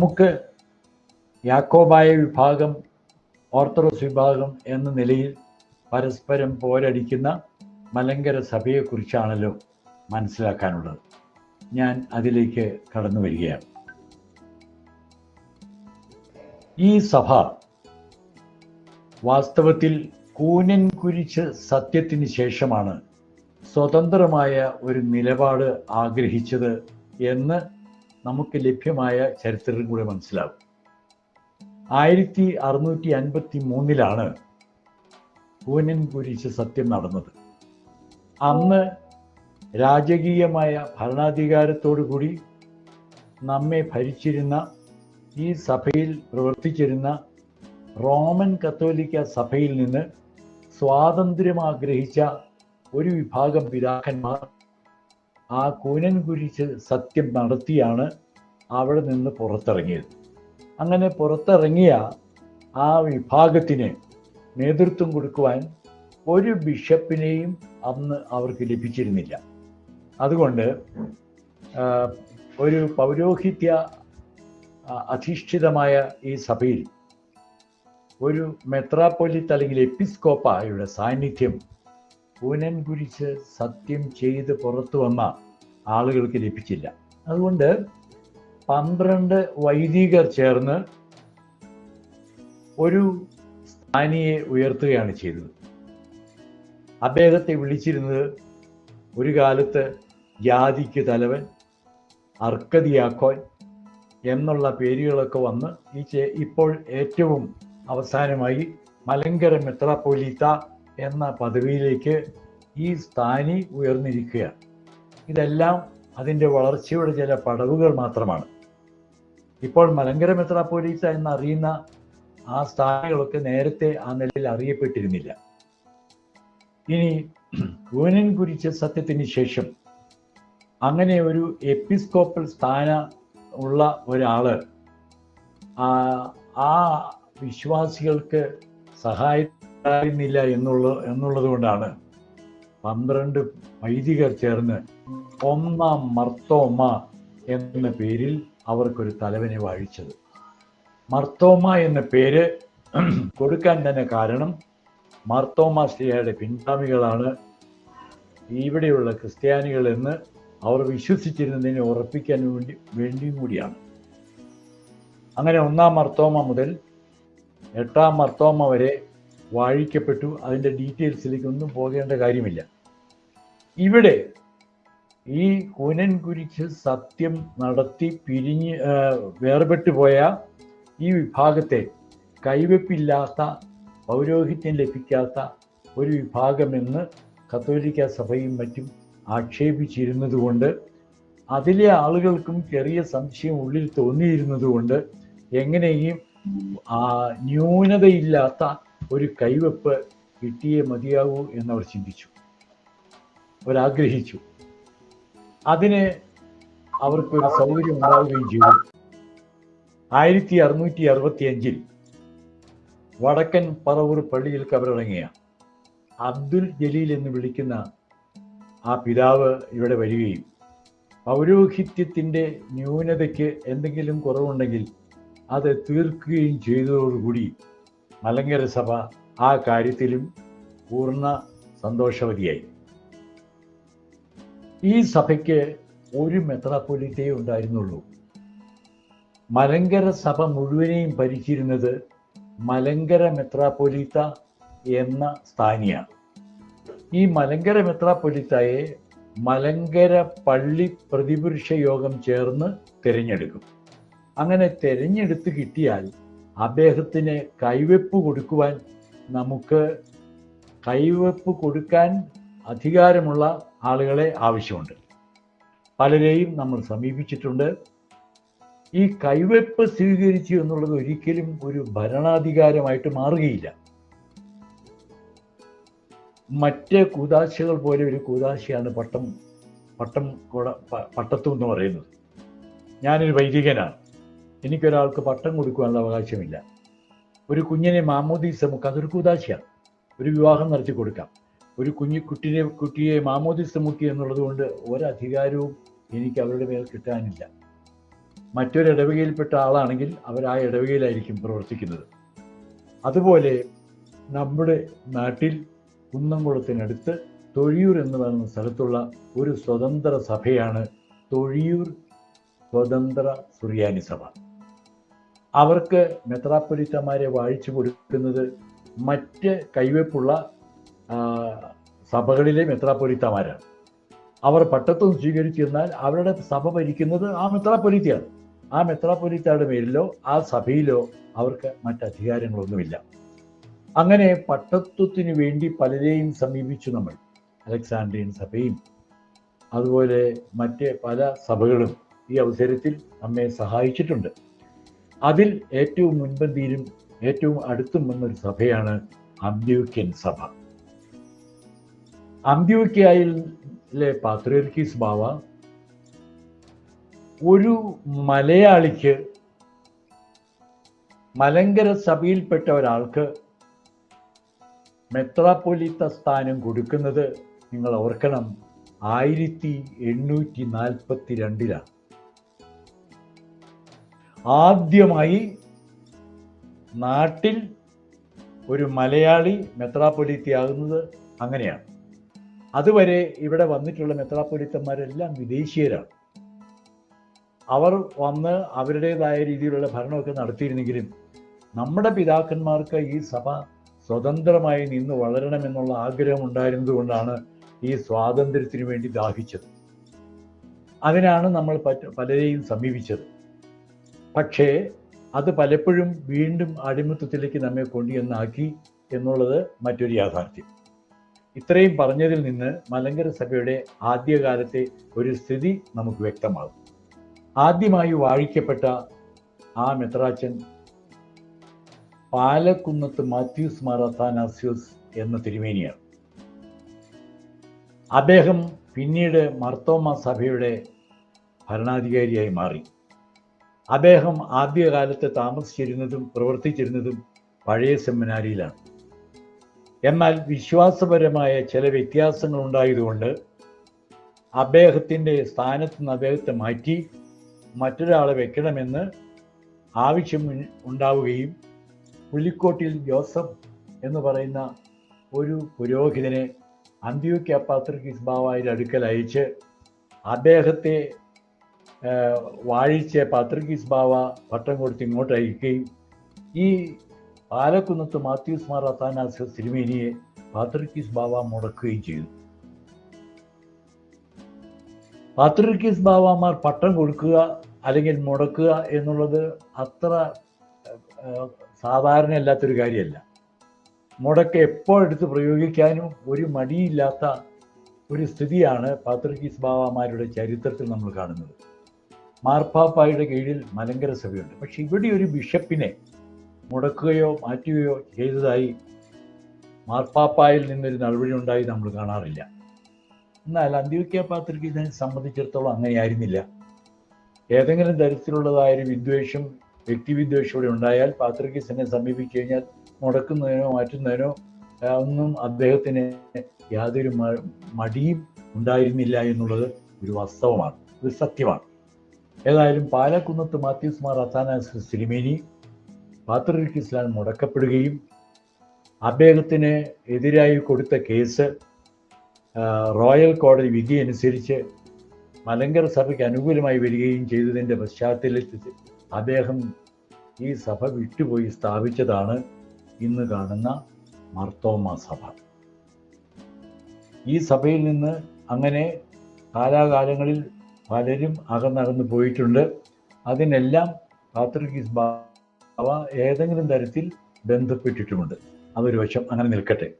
നമുക്ക് യാക്കോബായ വിഭാഗം ഓർത്തഡോക്സ് വിഭാഗം എന്ന നിലയിൽ പരസ്പരം പോരടിക്കുന്ന മലങ്കര സഭയെക്കുറിച്ചാണല്ലോ മനസ്സിലാക്കാനുള്ളത്. ഞാൻ അതിലേക്ക് കടന്നു വരികയാണ്. ഈ സഭ വാസ്തവത്തിൽ കൂനൻ കുരിച്ച് സത്യത്തിന് ശേഷമാണ് സ്വതന്ത്രമായ ഒരു നിലപാട് ആഗ്രഹിച്ചത് എന്ന് നമുക്ക് ലഭ്യമായ ചരിത്രം കൂടെ മനസ്സിലാവും. ആയിരത്തി അറുന്നൂറ്റി അൻപത്തി മൂന്നിലാണ് പൂനൻ കുരിശ് സത്യം നടന്നത്. അന്ന് രാജകീയമായ ഭരണാധികാരത്തോടു കൂടി നമ്മെ ഭരിച്ചിരുന്ന ഈ സഭയിൽ പ്രവർത്തിച്ചിരുന്ന റോമൻ കത്തോലിക്ക സഭയിൽ നിന്ന് സ്വാതന്ത്ര്യം ആഗ്രഹിച്ച ഒരു വിഭാഗം പിതാക്കന്മാർ ആ കൂനൻ കുരിച്ച് സത്യം നടത്തിയാണ് അവിടെ നിന്ന് പുറത്തിറങ്ങിയത്. അങ്ങനെ പുറത്തിറങ്ങിയ ആ വിഭാഗത്തിന് നേതൃത്വം കൊടുക്കുവാൻ ഒരു ബിഷപ്പിനെയും അന്ന് അവർക്ക് ലഭിച്ചിരുന്നില്ല. അതുകൊണ്ട് ഒരു പൗരോഹിത്യ അധിഷ്ഠിതമായ ഈ സഭയിൽ ഒരു മെത്രാപ്പൊലിത്ത് അല്ലെങ്കിൽ എപ്പിസ്കോപ്പായുടെ സാന്നിധ്യം പൂനൻ കുരിച്ച് സത്യം ചെയ്ത് പുറത്തു വന്ന ആളുകൾക്ക് ലഭിച്ചില്ല. അതുകൊണ്ട് പന്ത്രണ്ട് വൈദികർ ചേർന്ന് ഒരു സ്ഥാനിയെ ഉയർത്തുകയാണ് ചെയ്തത്. അദ്ദേഹത്തെ വിളിച്ചിരുന്നത് ഒരു കാലത്ത് ജാതിക്ക് തലവൻ അർക്കതിയാക്കോൻ എന്നുള്ള പേരുകളൊക്കെ വന്ന് ഈ ഇപ്പോൾ ഏറ്റവും അവസാനമായി മലങ്കര മെത്രാപ്പൊലീത്ത എന്ന പദവിയിലേക്ക് ഈ സ്ഥാനി ഉയർന്നിരിക്കുകയാണ് ഇതെല്ലാം അതിന്റെ വളർച്ചയുടെ ചില പടവുകൾ മാത്രമാണ്. ഇപ്പോൾ മലങ്കര മെത്രാപ്പോലീസ എന്നറിയുന്ന ആ സ്ഥാനികളൊക്കെ നേരത്തെ ആ നിലയിൽ അറിയപ്പെട്ടിരുന്നില്ല. ഇനി ഊനൻ കുരിച്ച സത്യത്തിന് ശേഷം അങ്ങനെ ഒരു എപ്പിസ്കോപ്പൽ സ്ഥാന ഉള്ള ഒരാൾ ആ വിശ്വാസികൾക്ക് വിശ്വാസികൾക്ക് സഹായിക്കുന്നില്ല എന്നുള്ള എന്നുള്ളത് കൊണ്ടാണ് പന്ത്രണ്ട് വൈദികർ ചേർന്ന് ഒന്നാം മർത്തോമ എന്ന പേരിൽ അവർക്കൊരു തലവനെ വാഴിച്ചത്. മർത്തോമ എന്ന പേര് കൊടുക്കാൻ തന്നെ കാരണം മർത്തോമ ശ്രീയുടെ പിൻഗാമികളാണ്. ഇവിടെയുള്ള ക്രിസ്ത്യാനികൾ എന്ന് അവർ വിശ്വസിച്ചിരുന്നതിനെ ഉറപ്പിക്കാൻ വേണ്ടി വേണ്ടിയും കൂടിയാണ്. അങ്ങനെ ഒന്നാം മർത്തോമ മുതൽ എട്ടാം മർത്തോമ വരെ വാഴിക്കപ്പെട്ടു. അതിന്റെ ഡീറ്റെയിൽസിലേക്ക് ഒന്നും പോകേണ്ട കാര്യമില്ല. ഇവിടെ ഈ കൂനൻ കുരിച്ച് സത്യം നടത്തി പിരിഞ്ഞ് വേർപെട്ടു പോയ ഈ വിഭാഗത്തെ കൈവെപ്പില്ലാത്ത പൗരോഹിത്യം ലഭിക്കാത്ത ഒരു വിഭാഗമെന്ന് കത്തോലിക്ക സഭയും മറ്റും ആക്ഷേപിച്ചിരുന്നതുകൊണ്ട് അതിലെ ആളുകൾക്കും ചെറിയ സംശയം ഉള്ളിൽ തോന്നിയിരുന്നതുകൊണ്ട് എങ്ങനെയും ന്യൂനതയില്ലാത്ത ഒരു കൈവെപ്പ് കിട്ടിയേ മതിയാവൂ എന്നവർ ചിന്തിച്ചു. അവരാഗ്രഹിച്ചു അതിന് അവർക്കൊരു സൗകര്യം ഉണ്ടാവുകയും ചെയ്തു. ആയിരത്തി അറുന്നൂറ്റി അറുപത്തി അഞ്ചിൽ വടക്കൻ പറവൂർ പള്ളിയിൽ കബറിറങ്ങിയ അബ്ദുൽ ജലീൽ എന്ന് വിളിക്കുന്ന ആ പിതാവ് ഇവിടെ വരികയും പൗരോഹിത്യത്തിന്റെ ന്യൂനതയ്ക്ക് എന്തെങ്കിലും കുറവുണ്ടെങ്കിൽ അത് തീർക്കുകയും ചെയ്തതോടുകൂടി മലങ്കര സഭ ആ കാര്യത്തിലും പൂർണ സന്തോഷവതിയായി. ഈ സഭയ്ക്ക് ഒരു മെത്രാപ്പൊലിറ്റേ ഉണ്ടായിരുന്നുള്ളൂ. മലങ്കര സഭ മുഴുവനെയും ഭരിച്ചിരുന്നത് മലങ്കര മെത്രാപ്പൊലിത്ത എന്ന സ്ഥാനിയാണ്. ഈ മലങ്കര മെത്രാപ്പൊലിത്തയെ മലങ്കര പള്ളി പ്രതിപുരുഷ യോഗം ചേർന്ന് തിരഞ്ഞെടുക്കും. അങ്ങനെ തിരഞ്ഞെടുത്ത് കിട്ടിയാൽ അദ്ദേഹത്തിന് കൈവെപ്പ് കൊടുക്കുവാൻ നമുക്ക് കൈവെപ്പ് കൊടുക്കാൻ അധികാരമുള്ള ആളുകളെ ആവശ്യമുണ്ട്. പലരെയും നമ്മൾ സമീപിച്ചിട്ടുണ്ട്. ഈ കൈവെപ്പ് സ്വീകരിച്ചു എന്നുള്ളത് ഒരിക്കലും ഒരു ഭരണാധികാരമായിട്ട് മാറുകയില്ല. മറ്റ് കൂതാശകൾ പോലെ ഒരു കൂതാശയാണ് പട്ടം പട്ടം കൂട പട്ടത്വം എന്ന് പറയുന്നത്. ഞാനൊരു വൈദികനാണ്. എനിക്കൊരാൾക്ക് പട്ടം കൊടുക്കുവാനുള്ള അവകാശമില്ല. ഒരു കുഞ്ഞിനെ മാമോദീസ മുക്ക് അതൊരു കൂതാശയാണ് ഒരു വിവാഹം നടത്തി കൊടുക്കാം. ഒരു കുഞ്ഞു കുട്ടിനെ കുട്ടിയെ മാമോദീസ മുക്കി എന്നുള്ളത് കൊണ്ട് ഒരധികാരവും എനിക്ക് അവരുടെ മേൽ കിട്ടാനില്ല. മറ്റൊരു ഇടവകയിൽപ്പെട്ട ആളാണെങ്കിൽ അവർ ആ ഇടവകയിലായിരിക്കും പ്രവർത്തിക്കുന്നത്. അതുപോലെ നമ്മുടെ നാട്ടിൽ കുന്നംകുളത്തിനടുത്ത് തൊഴിയൂർ എന്ന് പറയുന്ന സ്ഥലത്തുള്ള ഒരു സ്വതന്ത്ര സഭയാണ് തൊഴിയൂർ സ്വതന്ത്ര സുറിയാനി സഭ. അവർക്ക് മെത്രാപ്പൊലിത്തമാരെ വായിച്ചു കൊടുക്കുന്നത് മറ്റ് കൈവെപ്പുള്ള സഭകളിലെ മെത്രാപ്പൊലിത്തമാരാണ്. അവർ പട്ടത്വം സ്വീകരിച്ചിരുന്നാൽ അവരുടെ സഭ ഭരിക്കുന്നത് ആ മെത്രാപ്പൊലിത്തയാണ്. ആ മെത്രാപ്പൊലിത്തയുടെ മേലിലോ ആ സഭയിലോ അവർക്ക് മറ്റ് അധികാരങ്ങളൊന്നുമില്ല അങ്ങനെ പട്ടത്വത്തിന് വേണ്ടി പലരെയും സമീപിച്ചു നമ്മൾ. അലക്സാണ്ട്രിയൻ സഭയും അതുപോലെ മറ്റ് പല സഭകളും ഈ അവസരത്തിൽ നമ്മെ സഹായിച്ചിട്ടുണ്ട്. അതിൽ ഏറ്റവും മുൻപന്തിയിലും ഏറ്റവും അടുത്തും വന്നൊരു സഭയാണ് അന്ത്യോക്യൻ സഭ. അന്ത്യോക്യയിലെ പാത്രിയർക്കീസ് ബാവ ഒരു മലയാളിക്ക് മലങ്കര സഭയിൽപ്പെട്ട ഒരാൾക്ക് മെത്രാപ്പൊലിത്ത സ്ഥാനം കൊടുക്കുന്നത് നിങ്ങൾ ഓർക്കണം ആയിരത്തി എണ്ണൂറ്റി നാൽപ്പത്തി രണ്ടിലാണ് ആദ്യമായി നാട്ടിൽ ഒരു മലയാളി മെത്രാപ്പൊലിത്തയാകുന്നത് അങ്ങനെയാണ്. അതുവരെ ഇവിടെ വന്നിട്ടുള്ള മെത്രാപ്പൊലിത്തന്മാരെല്ലാം വിദേശീയരാണ്. അവർ വന്ന് അവരുടേതായ രീതിയിലുള്ള ഭരണമൊക്കെ നടത്തിയിരുന്നെങ്കിലും നമ്മുടെ പിതാക്കന്മാർക്ക് ഈ സഭ സ്വതന്ത്രമായി നിന്ന് വളരണമെന്നുള്ള ആഗ്രഹം ഉണ്ടായിരുന്നതുകൊണ്ടാണ് ഈ സ്വാതന്ത്ര്യത്തിന് വേണ്ടി ദാഹിച്ചത്. അതിനാണ് നമ്മൾ പലരെയും സമീപിച്ചത്. പക്ഷേ അത് പലപ്പോഴും വീണ്ടും അടിമത്തത്തിലേക്ക് നമ്മെ കൊണ്ടുവന്നാക്കി എന്നുള്ളത് മറ്റൊരു യാഥാർത്ഥ്യം. ഇത്രയും പറഞ്ഞതിൽ നിന്ന് മലങ്കര സഭയുടെ ആദ്യകാലത്തെ ഒരു സ്ഥിതി നമുക്ക് വ്യക്തമാകും. ആദ്യമായി വാഴിക്കപ്പെട്ട ആ മെത്രാച്ചൻ പാലക്കുന്നത്ത് മാത്യൂസ് മാറാത്താനാസ്യൂസ് എന്ന തിരുമേനിയാണ്. അദ്ദേഹം പിന്നീട് മർത്തോമ സഭയുടെ ഭരണാധികാരിയായി മാറി. അദ്ദേഹം ആദ്യകാലത്ത് താമസിച്ചിരുന്നതും പ്രവർത്തിച്ചിരുന്നതും പഴയ സെമിനാരിയിലാണ്. എന്നാൽ വിശ്വാസപരമായ ചില വ്യത്യാസങ്ങൾ ഉണ്ടായതുകൊണ്ട് അദ്ദേഹത്തിന്റെ സ്ഥാനത്ത് നിന്ന് അദ്ദേഹത്തെ മാറ്റി മറ്റൊരാളെ വെക്കണമെന്ന് ആവശ്യം ഉണ്ടാവുകയും പുലിക്കോട്ടിൽ ജോസഫ് എന്ന് പറയുന്ന ഒരു പുരോഹിതനെ അന്ത്യോക്യ പാത്രിക്കിസ് ബാവായുടെ അടുക്കൽ അയച്ച് അദ്ദേഹത്തെ വാഴിച്ച പത്രിക്കീസ് ബാവ പട്ടം കൊടുത്ത് ഇങ്ങോട്ട് അയക്കുകയും ഈ പാലക്കുന്നത്ത് മാത്യൂസ് മാർ അത്താനാസ് തിരുമേനിയെ പാത്രിക്കീസ് ബാവ മുടക്കുകയും ചെയ്തു. പാത്രിക്കീസ് ബാവാമാർ പട്ടം കൊടുക്കുക അല്ലെങ്കിൽ മുടക്കുക എന്നുള്ളത് അത്ര സാധാരണ അല്ലാത്തൊരു കാര്യമല്ല. മുടക്ക് എപ്പോൾ എടുത്ത് പ്രയോഗിക്കാനും ഒരു മടിയില്ലാത്ത ഒരു സ്ഥിതിയാണ് പാത്രിക്കീസ് ബാവാമാരുടെ ചരിത്രത്തിൽ നമ്മൾ കാണുന്നത്. മാർപ്പാപ്പായുടെ കീഴിൽ മലങ്കര സഭയുണ്ട്. പക്ഷെ ഇവിടെ ഒരു ബിഷപ്പിനെ മുടക്കുകയോ മാറ്റുകയോ ചെയ്തതായി മാർപ്പാപ്പായിൽ നിന്നൊരു നടപടി ഉണ്ടായി നമ്മൾ കാണാറില്ല. എന്നാൽ അന്ത്യോക്യ പാത്രികീസിനെ സംബന്ധിച്ചിടത്തോളം അങ്ങനെയായിരുന്നില്ല ഏതെങ്കിലും തരത്തിലുള്ളതായ ഒരു വിദ്വേഷം വ്യക്തിവിദ്വേഷം ഇവിടെ ഉണ്ടായാൽ പാത്രികീസിനെ സമീപിച്ചു കഴിഞ്ഞാൽ മുടക്കുന്നതിനോ മാറ്റുന്നതിനോ ഒന്നും അദ്ദേഹത്തിന് യാതൊരു മടിയും ഉണ്ടായിരുന്നില്ല എന്നുള്ളത് ഒരു വാസ്തവമാണ്. ഒരു സത്യമാണ്. ഏതായാലും പാലക്കുന്നത്ത് മാത്യൂസ് മാർ അത്താനാസ് സിലിമേനി പാത്രിക്കിസ്ലാൻ മുടക്കപ്പെടുകയും അദ്ദേഹത്തിന് എതിരായി കൊടുത്ത കേസ് റോയൽ കോടതി വിധി അനുസരിച്ച് മലങ്കര സഭയ്ക്ക് അനുകൂലമായി വരികയും ചെയ്തതിന്റെ പശ്ചാത്തലത്തിൽ അദ്ദേഹം ഈ സഭ വിട്ടുപോയി സ്ഥാപിച്ചതാണ് ഇന്ന് കാണുന്ന മർത്തോമ സഭ. ഈ സഭയിൽ നിന്ന് അങ്ങനെ കാലാകാലങ്ങളിൽ പലരും അകന്നകന്ന് പോയിട്ടുണ്ട്. അതിനെല്ലാം കാത്തലിക്കീസ് ബാവ ഏതെങ്കിലും തരത്തിൽ ബന്ധപ്പെട്ടിട്ടുമുണ്ട്. അതൊരു വശം അങ്ങനെ നിൽക്കട്ടെ.